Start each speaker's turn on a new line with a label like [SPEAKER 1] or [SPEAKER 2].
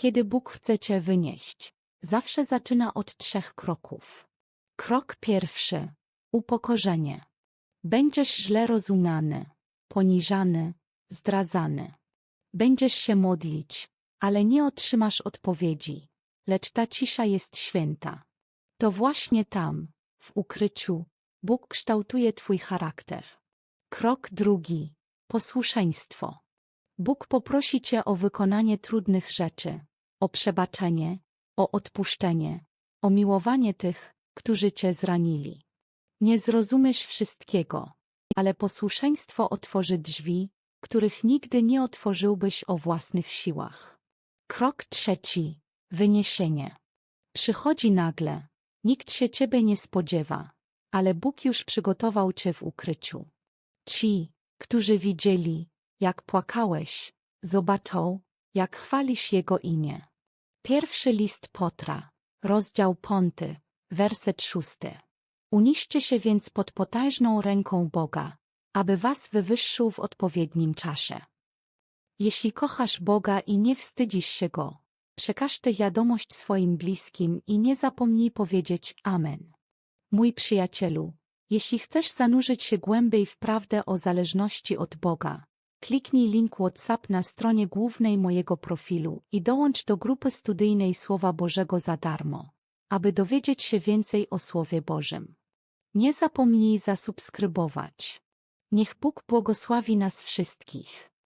[SPEAKER 1] Kiedy Bóg chce cię wynieść, zawsze zaczyna od trzech kroków. Krok pierwszy. Upokorzenie. Będziesz źle rozumiany, poniżany, zdradzany. Będziesz się modlić, ale nie otrzymasz odpowiedzi, lecz ta cisza jest święta. To właśnie tam, w ukryciu, Bóg kształtuje twój charakter. Krok drugi. Posłuszeństwo. Bóg poprosi cię o wykonanie trudnych rzeczy, o przebaczenie, o odpuszczenie, o miłowanie tych, którzy cię zranili. Nie zrozumiesz wszystkiego, ale posłuszeństwo otworzy drzwi, których nigdy nie otworzyłbyś o własnych siłach. Krok trzeci. Wyniesienie. Przychodzi nagle. Nikt się ciebie nie spodziewa, ale Bóg już przygotował cię w ukryciu. Ci, którzy widzieli, jak płakałeś, zobaczą, jak chwalisz Jego imię. Pierwszy list Potra, rozdział piąty, werset szósty. Uniście się więc pod potężną ręką Boga, aby was wywyższył w odpowiednim czasie. Jeśli kochasz Boga i nie wstydzisz się Go, przekaż tę wiadomość swoim bliskim i nie zapomnij powiedzieć Amen. Mój przyjacielu, jeśli chcesz zanurzyć się głębiej w prawdę o zależności od Boga, kliknij link WhatsApp na stronie głównej mojego profilu i dołącz do grupy studyjnej Słowa Bożego za darmo, aby dowiedzieć się więcej o Słowie Bożym. Nie zapomnij zasubskrybować. Niech Bóg błogosławi nas wszystkich.